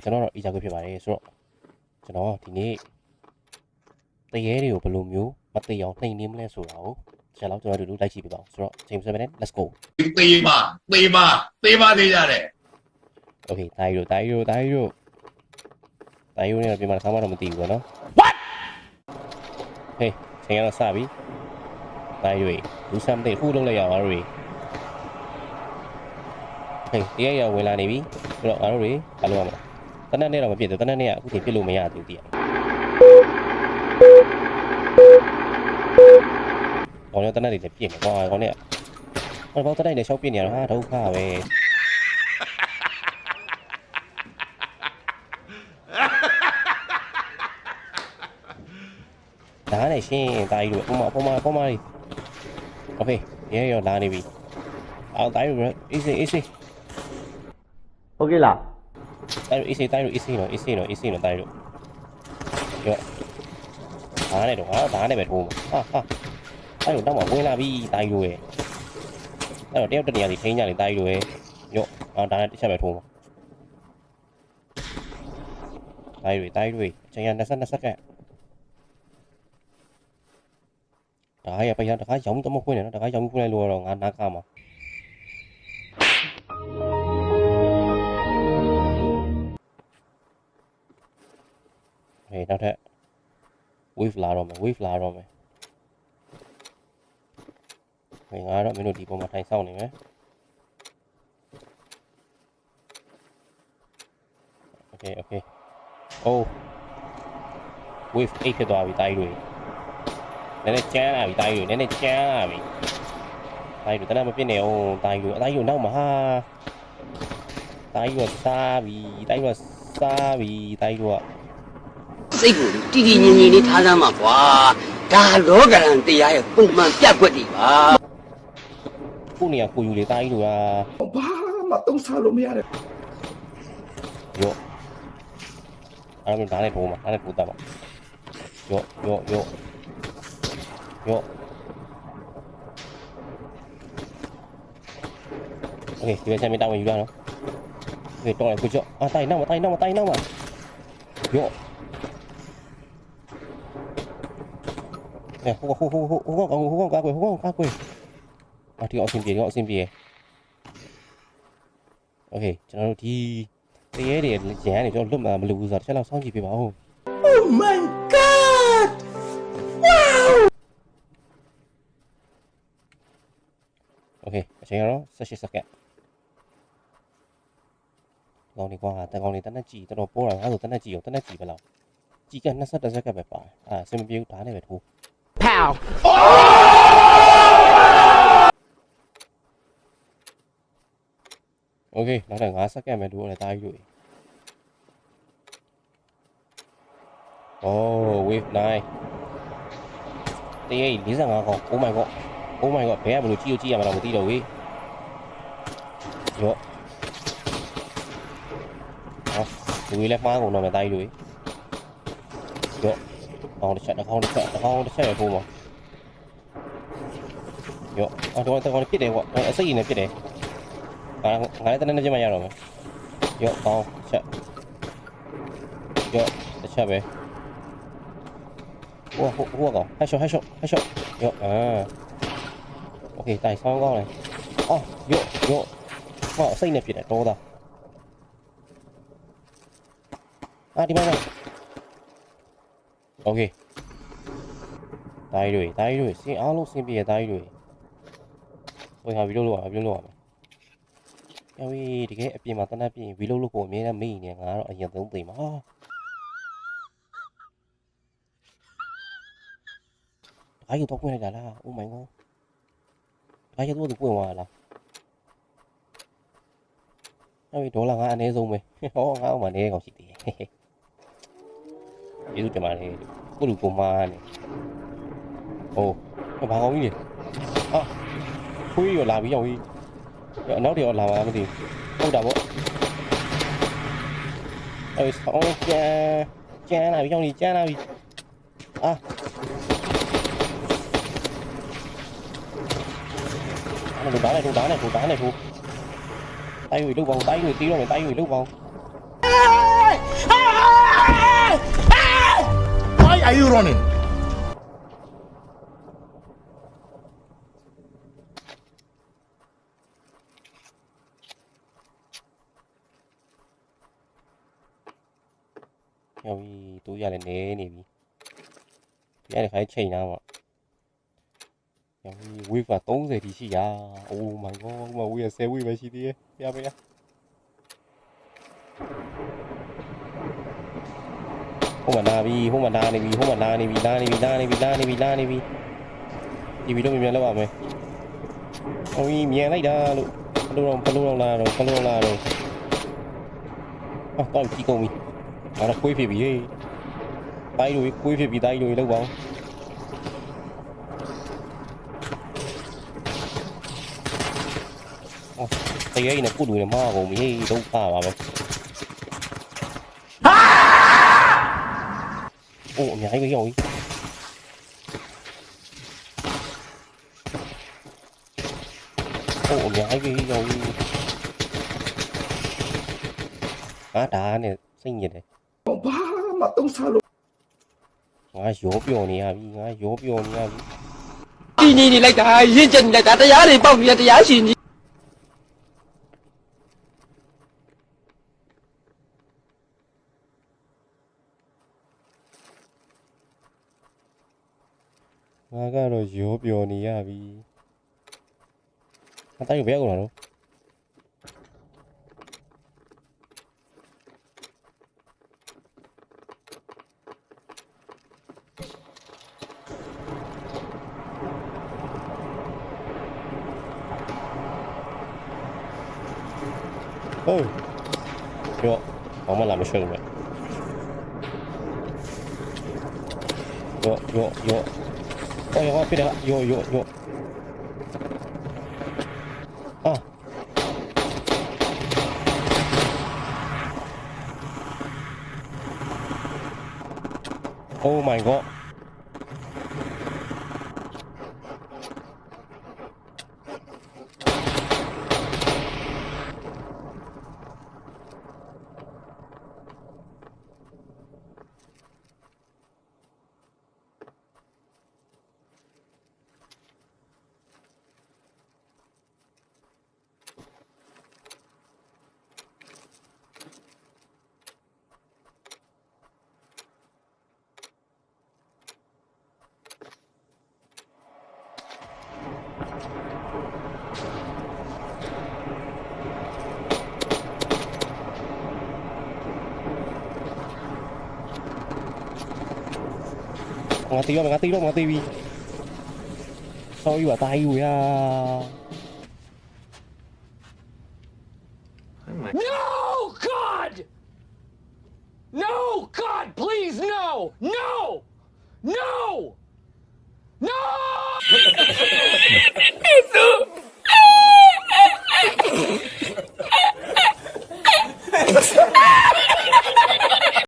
ကျွန်တော်တော့အကြခွေဖြစ်ပါတယ်ဆိုတော့ကျွန်တော်ဒီနေ့တရေတွေကိုဘယ်လိုမျိုးမသိအောင်နှိမ်နေမလဲဆိုတာကိုကျွန်တော်ကျွန်တော်တို့လိုက်ကြည့်ပြပါအောင်ဆိုတော့ James 7 let's go သေးပါသေးပါသေးပါသေးကြတယ် okay တာရီတို့တာရီတို့တာရီတို့တာရီတို့เนี่ยပြင်မှာခါမှတော့မသိဘူးပေါ့နော် what hey ချိန်ရတော့စပြီတာရီတွေ do something ခုလုံးလိုက်ရအောင်ငါတို့တွေ hey တရားရဝင်လာနေပြီဆိုတော့ငါတို့တွေဘာလုပ်ရမလဲ တနက်နဲ့တော့မပြည့်ဘူးတနက်နဲ့ကအခုချိန်ပြည့်လို့မရသေးဘူးတည်ရကောင်းရတနက်တွေလည်းပြည့်နေကွာကောင်းเนี่ยဟောဘောတနက်တွေရှောက်ပြည့်နေရတော့ဟာဒုက္ခပဲ ဒါနဲ့ရှင်းတာကြီးတို့ပုံမပုံမပုံမလေးโอเคရဲရောလာနေပြီအောင်တာကြီးတို့အေးစေးအေးစေး ဟုတ်ကဲ့လား တာကြီးတို့အေးစေးတာကြီးတို့အေးစေးတော့အေးစေးတော့အေးစေးတော့တာကြီးတို့ရောဒါနဲ့တော့ဟာဒါနဲ့ပဲထိုးမှာဟာဟာတာကြီးတို့တော့မဝင်လာပြီတာကြီးတို့ရဲ့အဲ့တော့တယောက်တစ်နေရာစီထိန်းကြလေတာကြီးတို့ရဲ့ရောအောင်ဒါနဲ့တစ်ချက်ပဲထိုးမှာတာကြီးတို့တာကြီးတို့အချိန်ရ22စက္ကန့်ဒါရပရတခါရောင်းတော့မဖွင့်နဲ့နော်တခါရောင်းဖွင့်လိုက်လို့တော့ငါနားကမှာ Hey, not that. Wave la rồi mày, wave la rồi mày. Mày ngã đó, mày nổ đi bộ mặt hay sau này mày. Okay, okay. Oh. Wave 8ဖြစ်သွားပြီတိုင်းတွေ။နည်းနည်းကျန်းလာပြီတိုင်းတွေနည်းနည်းကျန်းလာပြီ။တိုင်းတွေတနက်မပြစ်နေအောင်တိုင်းတွေအတိုင်းတွေနောက်မှာဟာ။တိုင်းတွေကစားပြီ။တိုင်းတွေကစားပြီ။တိုင်းတွေက စိတ်ကိုတည်တည်ငြိမ်ငြိမ်လေးထားစမ်းပါကွာဒါလောကရန်တရားရဲ့ပုံမှန်ပြတ်ကွက်တွေပါ ခုနေရကိုယူလေတာကြီးတို့က ဘာမှသုံးစားလို့မရတဲ့ ရော့အဲ့ဒါနဲ့ပုံမှာအဲ့ဒါပူတာပါရော့ရော့ရော့ရော့โอเคဒီချမ်းမတောင်းယူရအောင်โอเคတော့ကိုကြော့အာတိုင်နောက်မတိုင်နောက်မတိုင်နောက်မရော့ 네, 호박, 호박, 호박, 호박, 호박 까고요, 호박 까고요. 아, 뒤가 어심 뒤에, 어심 뒤에. Ok, cho nó đi. Thế ấy thì trẻ để cho lúc mà lực giật sẽ làm xong gì phải bảo Oh my god! Wow! Ok, chạy nó sẽ sẽ sạc kẹt. Gòn thì qua ta gòn thì tấn chỉ ta đồ bố là rồi tấn chỉ tấn chỉ vào lòng Chỉ cần nó sắp ra cái bài bài À, xem video tháng này phải thu nào? 오케이 나랑 아싸게 하면 누구나 tay rồi oh with nine. Tia lý rằng ngà còn ô mày gọi. Ô mày gọi, bé một đồ chiêu chi mà làm một tí đầu đi đó đó left má cũng nằm ở tay rồi Oh, dah syak, dah kong, dah syak, dah kong, dah dah Yo, orang dia orang tengok lepik dia, orang tak ni lepik dia. kalau ngalai tanah najib mayar, orang. Yo, kau syak. Yo, dah syak, be. Wah, wah, wah, kau. Hai, syok, hai, syok, hai, syok. Yo, ah. Okey, tay, kau kau ni. Oh, yo, yo. Wah, sering ni dia, tau tak. Ah, di mana? โอเคตายด้วยตายด้วยစင်အားလုံးစင်ပြည့်တายด้วยဝင်ဟာဗီလို့လောက်အောင်ဗီလို့လောက်အောင်ကျော်ကြီးတကယ်အပြင်မှာတနက်ပြင်ဗီလို့လို့ကိုအမြဲတမ်းမေ့နေငါကတော့အရင်ဆုံးသိမှာအားရတော့ပွင့်လိုက်တာလား Oh my god အားရတော့သူပွင့်သွားလားအဲ့ဒီဒေါ်လာငါအနည်းဆုံးပဲဟောငါ့ဥမာနည်းကောင်ရှိသေးတယ် 이것때만에 뿌리고만 ồ nó báo cái gì? Ờ, à, khui rồi làm cái dầu đi nó thì làm cái gì? Không đập ơi sao cha cha nào trong gì cha nào gì à ờ. ờ, đồ đá này đồ đá này đồ đá này thu tay người lúc vào tay người tiêu rồi tay người lúc vào ပြီးအာအဲ့လိုဓာတ်နဲ့ထိုးဓာတ်နဲ့ထိုးဓာတ်နဲ့ထိုးတိုင်းရွေလုတ်ပေါင်းတိုင်းရွေတီးတော့မယ်တိုင်းရွေလုတ်ပေါင်း are พวกมันนาวีพวกมันนาในวีพวกมันนาในวีหน้าในวีหน้าในวีหน้าในวีหน้าในวีอีวีต้องมีเมียแล้วเปล่าไหมเอาวีเมียไรด่าลูกพะลุลงพะลุลงลาลงพะลุลงลาลงอ๋อต้องขี้โกงมีเอาละคุยผีผีตายดุยคุยผีผีตายดุยแล้วบ้างตีไอ้เนี่ยกูดูเนี่ยมากกว่ามีให้ดูป่าวแบบ ô nhảy cái rồi. ô nhảy cái rồi. Á đá này, xinh nhiệt ông ba mà tung sao luôn. Ngài dốt vô nè, ngã gió vô nè. Đi đi đi lại cả, riêng chân lại cả tay giá đi, bao nhiêu tay giá xin đi. ငါကတော့ရောပျော်နေရပြီအတိုင်းကိုဘယ်ရောက်လာတော့ဟုတ်ရောဘာမှလာမရွှေ့ဘူးမဲ့ရောရောရော Oh, yang apa 어, 요 앞이 래. 요, 요, 요. 어. 오 마이 갓. Mati lo, No, God! No, God, please, no! No! No! No!